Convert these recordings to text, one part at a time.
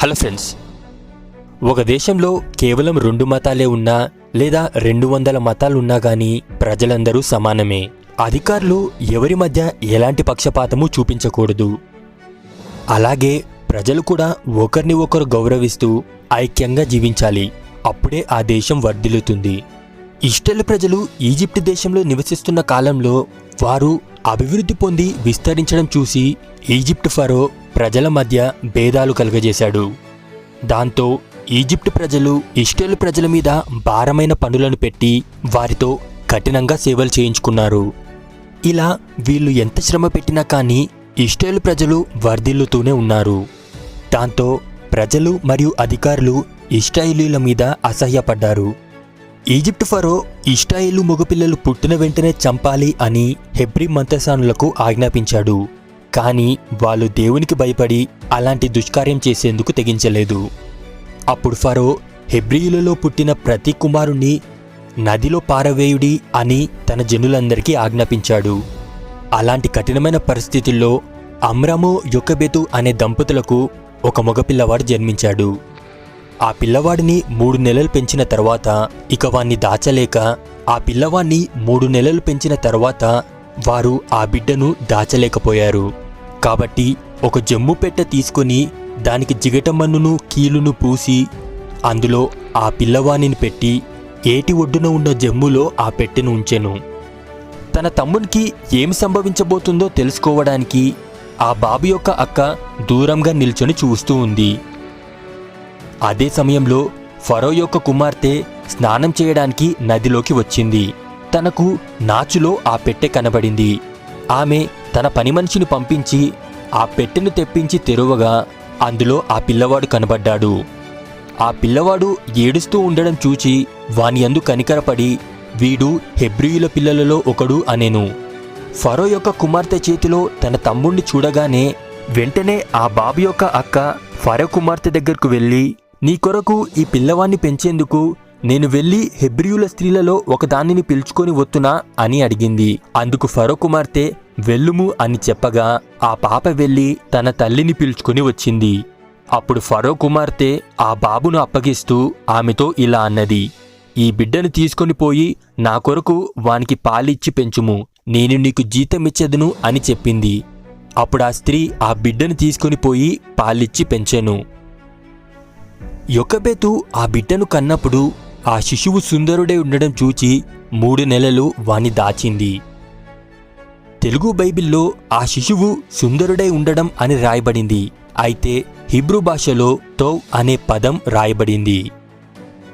Hello friends ఒక దేశంలో కేవలం రెండు మతాలే ఉన్నా లేదా రెండు వందల మతాలు ఉన్నా ప్రజలందరూ సమానమే. అధికారులు ఎవరి మధ్య ఎలాంటి పక్షపాతము చూపించకూడదు. అలాగే ప్రజలు కూడా ఒకరిని ఒకరు గౌరవిస్తూ ఐక్యంగా జీవించాలి. అప్పుడే ఆ దేశం వర్ధిల్లుతుంది. ఇస్టెల్ ప్రజలు ఈజిప్ట్ దేశంలో నివసిస్తున్న కాలంలో వారు అభివృద్ధి పొంది విస్తరించడం చూసి ఈజిప్ట్ ఫరో ప్రజల మధ్య భేదాలు కలుగజేశాడు. దాంతో ఈజిప్ట్ ప్రజలు ఇస్టేల్ ప్రజల మీద భారమైన పనులను పెట్టి వారితో కఠినంగా సేవలు చేయించుకున్నారు. ఇలా వీళ్ళు ఎంత శ్రమ పెట్టినా కానీ ఇస్టేల్ ప్రజలు వర్ధిల్లుతూనే ఉన్నారు. దాంతో ప్రజలు మరియు అధికారులు ఇస్రాయిలీల మీద అసహ్యపడ్డారు. ఈజిప్ట్ ఫరో ఇష్టాయిలు మగపిల్లలు పుట్టిన వెంటనే చంపాలి అని హెబ్రి మంతసానులకు ఆజ్ఞాపించాడు. కానీ వాళ్ళు దేవునికి భయపడి అలాంటి దుష్కార్యం చేసేందుకు తెగించలేదు. అప్పుడు ఫరో హెబ్రియులలో పుట్టిన ప్రతి కుమారుణ్ణి నదిలో పారవేయుడి అని తన జనులందరికీ ఆజ్ఞాపించాడు. అలాంటి కఠినమైన పరిస్థితుల్లో అమ్రాము యొక్కబెతు అనే దంపతులకు ఒక మగపిల్లవాడు జన్మించాడు. ఆ పిల్లవాడిని మూడు నెలలు పెంచిన తర్వాత ఇక వాణ్ణి దాచలేక ఆ పిల్లవాణ్ణి మూడు నెలలు పెంచిన తర్వాత వారు ఆ బిడ్డను దాచలేకపోయారు. కాబట్టి ఒక జమ్ము పెట్టె తీసుకొని దానికి జిగటమన్నును కీలును పూసి అందులో ఆ పిల్లవాణిని పెట్టి ఏటి ఒడ్డున ఉన్న జమ్ములో ఆ పెట్టెను ఉంచెను. తన తమ్మునికి ఏం సంభవించబోతుందో తెలుసుకోవడానికి ఆ బాబు యొక్క అక్క దూరంగా నిల్చొని చూస్తూ ఉంది. అదే సమయంలో ఫరో యొక్క కుమార్తె స్నానం చేయడానికి నదిలోకి వచ్చింది. తనకు నాచులో ఆ పెట్టె కనబడింది. ఆమె తన పని మనిషిని పంపించి ఆ పెట్టెను తెప్పించి తెరువగా అందులో ఆ పిల్లవాడు కనబడ్డాడు. ఆ పిల్లవాడు ఏడుస్తూ ఉండడం చూచి వాని అందు కనికరపడి వీడు హెబ్రియుల పిల్లలలో ఒకడు అనేను. ఫరో యొక్క కుమార్తె చేతిలో తన తమ్ముణ్ణి చూడగానే వెంటనే ఆ బాబు యొక్క అక్క ఫరో కుమార్తె దగ్గరకు వెళ్ళి నీ కొరకు ఈ పిల్లవాణ్ణి పెంచేందుకు నేను వెళ్ళి హెబ్రియుల స్త్రీలలో ఒకదానిని పిలుచుకొని వత్తునా అని అడిగింది. అందుకు ఫరో కుమార్తె వెళ్ళుము అని చెప్పగా ఆ పాప వెళ్ళి తన తల్లిని పిలుచుకొని వచ్చింది. అప్పుడు ఫరో కుమార్తె ఆ బాబును అప్పగిస్తూ ఆమెతో ఇలా అన్నది ఈ బిడ్డను తీసుకొని పోయి నా కొరకు వానికి పాలిచ్చి పెంచుము. నేను నీకు జీతమిచ్చేదను అని చెప్పింది. అప్పుడు ఆ స్త్రీ ఆ బిడ్డను తీసుకొని పోయి పాలిచ్చి పెంచెను. యొక్కబెతు ఆ బిడ్డను కన్నప్పుడు ఆ శిశువు సుందరుడై ఉండడం చూచి మూడు నెలలు వాణ్ణి దాచింది. తెలుగు బైబిల్లో ఆ శిశువు సుందరుడై ఉండడం అని రాయబడింది. అయితే హిబ్రూ భాషలో తోవ్ అనే పదం రాయబడింది.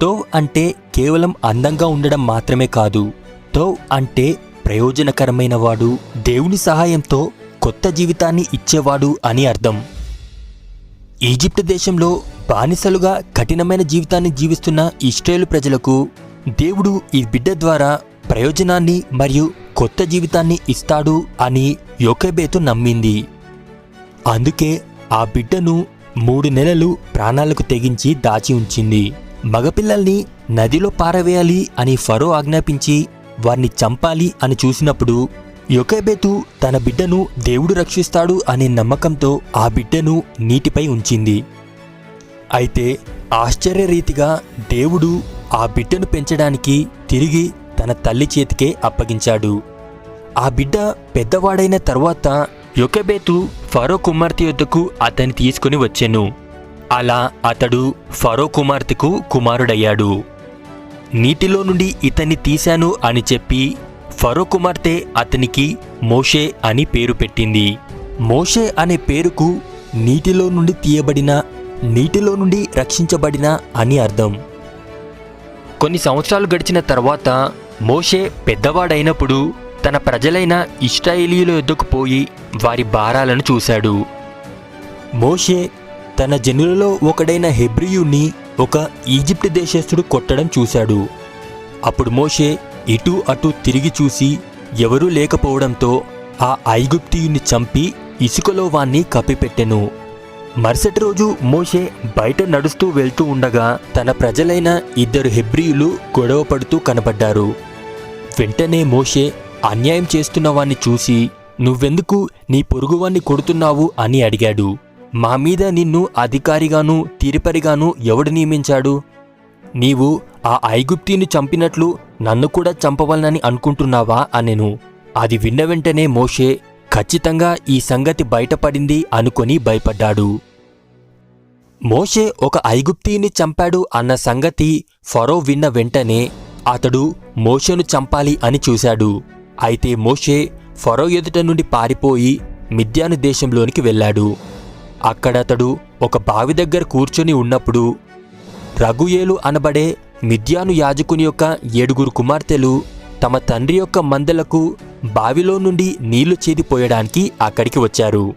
తోవ్ అంటే కేవలం అందంగా ఉండడం మాత్రమే కాదు. తోవ్ అంటే ప్రయోజనకరమైన వాడు దేవుని సహాయంతో కొత్త జీవితాన్ని ఇచ్చేవాడు అని అర్థం. ఈజిప్ట్ దేశంలో బానిసలుగా కఠినమైన జీవితాన్ని జీవిస్తున్న ఇస్రాయేల్ ప్రజలకు దేవుడు ఈ బిడ్డ ద్వారా ప్రయోజనాన్ని మరియు కొత్త జీవితాన్ని ఇస్తాడు అని యోకెబేతు నమ్మింది. అందుకే ఆ బిడ్డను మూడు నెలలు ప్రాణాలకు తెగించి దాచి ఉంచింది. మగపిల్లల్ని నదిలో పారవేయాలి అని ఫరో ఆజ్ఞాపించి వారిని చంపాలి అని చూసినప్పుడు యొకేబెతు తన బిడ్డను దేవుడు రక్షిస్తాడు అనే నమ్మకంతో ఆ బిడ్డను నీటిపై ఉంచింది. అయితే ఆశ్చర్యరీతిగా దేవుడు ఆ బిడ్డను పెంచడానికి తిరిగి తన తల్లి చేతికే అప్పగించాడు. ఆ బిడ్డ పెద్దవాడైన తర్వాత యొకబేతు ఫరో కుమార్తె యొద్దకు అతన్ని తీసుకుని వచ్చెను. అలా అతడు ఫరో కుమార్తెకు కుమారుడయ్యాడు. నీటిలో నుండి ఇతన్ని తీశాను అని చెప్పి ఫరో కుమార్తె అతనికి మోషే అని పేరు పెట్టింది. మోషే అనే పేరుకు నీటిలో నుండి తీయబడిన నీటిలో నుండి రక్షించబడిన అని అర్థం. కొన్ని సంవత్సరాలు గడిచిన తర్వాత మోషే పెద్దవాడైనప్పుడు తన ప్రజలైన ఇష్టాయిలీల యొద్దకు పోయి వారి భారాలను చూశాడు. మోషే తన జనులలో ఒకడైన హెబ్రియుణ్ణి ఒక ఈజిప్ట్ దేశస్థుడు కొట్టడం చూశాడు. అప్పుడు మోషే ఇటు అటు తిరిగి చూసి ఎవరూ లేకపోవడంతో ఆ ఐగుప్తియుని చంపి ఇసుకలో వాణ్ణి కప్పిపెట్టెను. మరుసటి రోజు మోషే బయట నడుస్తూ వెళ్తూ ఉండగా తన ప్రజలైన ఇద్దరు హెబ్రియులు గొడవపడుతూ కనబడ్డారు. వెంటనే మోషే అన్యాయం చేస్తున్న వాణ్ణి చూసి నువ్వెందుకు నీ పొరుగువాణ్ణి కొడుతున్నావు? అని అడిగాడు. మా మీద నిన్ను అధికారిగాను తీరిపరిగాను ఎవడు నియమించాడు? నీవు ఆ ఐగుప్తిని చంపినట్లు నన్ను కూడా చంపవలనని అనుకుంటున్నావా అనెను. అది విన్న వెంటనే మోషే ఖచ్చితంగా ఈ సంగతి బయటపడింది అనుకొని భయపడ్డాడు. మోషే ఒక ఐగుప్తీని చంపాడు అన్న సంగతి ఫరో విన్న వెంటనే అతడు మోషేను చంపాలి అని చూశాడు. అయితే మోషే ఫరో ఎదుట నుండి పారిపోయి మిద్యాను దేశంలోనికి వెళ్ళాడు. అక్కడతడు ఒక బావి దగ్గర కూర్చొని ఉన్నప్పుడు రఘుయేలు అనబడే మిద్యాను యాజకుని యొక్క ఏడుగురు కుమార్తెలు తమ తండ్రి యొక్క మందలకు బావిలో నుండి నీళ్ళు చేదిపోయడానికి అక్కడికి వచ్చారు.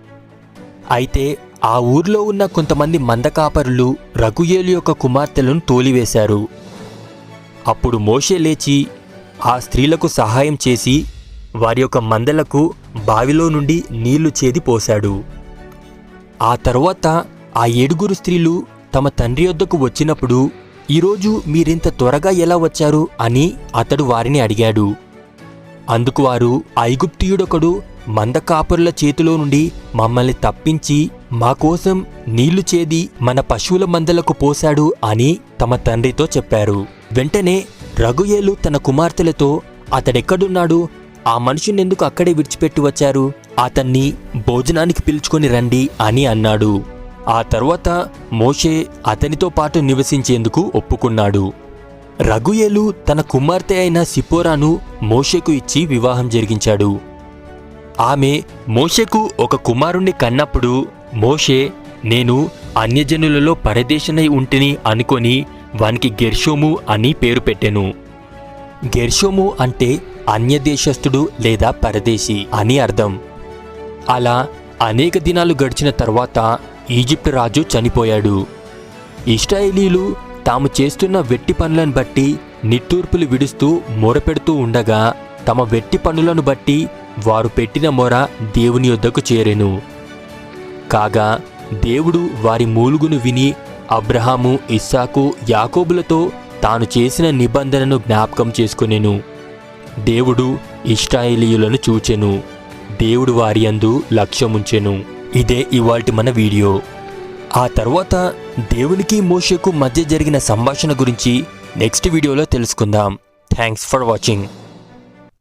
అయితే ఆ ఊర్లో ఉన్న కొంతమంది మందకాపరులు రఘుయేలు యొక్క కుమార్తెలను తోలివేశారు. అప్పుడు మోషే లేచి ఆ స్త్రీలకు సహాయం చేసి వారి యొక్క మందలకు బావిలో నుండి నీళ్ళు చేది పోశాడు ఆ తరువాత ఆ ఏడుగురు స్త్రీలు తమ తండ్రి వద్దకు వచ్చినప్పుడు ఈరోజు మీరింత త్వరగా ఎలా వచ్చారు అని అతడు వారిని అడిగాడు. అందుకు వారు ఐగుప్తియుడొకడు మందకాపురుల చేతిలో నుండి మమ్మల్ని తప్పించి మా కోసం నీళ్ళు చేది మన పశువుల మందలకు పోశాడు అని తమ తండ్రితో చెప్పారు. వెంటనే రఘుయేలు తన కుమార్తెలతో అతడెక్కడున్నాడు? ఆ మనుషునెందుకు అక్కడే విడిచిపెట్టి వచ్చారు? అతన్ని భోజనానికి పిలుచుకొని రండి అని అన్నాడు. ఆ తర్వాత మోషే అతనితో పాటు నివసించేందుకు ఒప్పుకున్నాడు. రఘుయేలు తన కుమార్తె అయిన సిపోరాను మోషేకు ఇచ్చి వివాహం జరిగించాడు. ఆమె మోషేకు ఒక కుమారుణ్ణి కన్నప్పుడు మోషే నేను అన్యజనులలో పరదేశనై ఉంటిని అనుకొని వానికి గెర్షోము అని పేరు పెట్టెను. గెర్షోము అంటే అన్యదేశస్థుడు లేదా పరదేశి అని అర్థం. అలా అనేక దినాలు గడిచిన తర్వాత ఈజిప్ట్ రాజు చనిపోయాడు. ఇస్రాయేలీలు తాము చేస్తున్న వెట్టి పనులను బట్టి నిట్టూర్పులు విడుస్తూ మొరపెడుతూ ఉండగా తమ వెట్టి పనులను బట్టి వారు పెట్టిన మొర దేవుని యొద్దకు చేరెను. కాగా దేవుడు వారి మూలుగును విని అబ్రహాము ఇస్సాకు యాకోబులతో తాను చేసిన నిబంధనను జ్ఞాపకం చేసుకునేను. దేవుడు ఇష్టాయిలీయులను చూచెను. దేవుడు వారి యందు లక్ష్యముంచెను. ఇదే ఇవాల్టి మన వీడియో. ఆ తర్వాత దేవునికి మోషకు మధ్య జరిగిన సంభాషణ గురించి నెక్స్ట్ వీడియోలో తెలుసుకుందాం. Thanks for watching.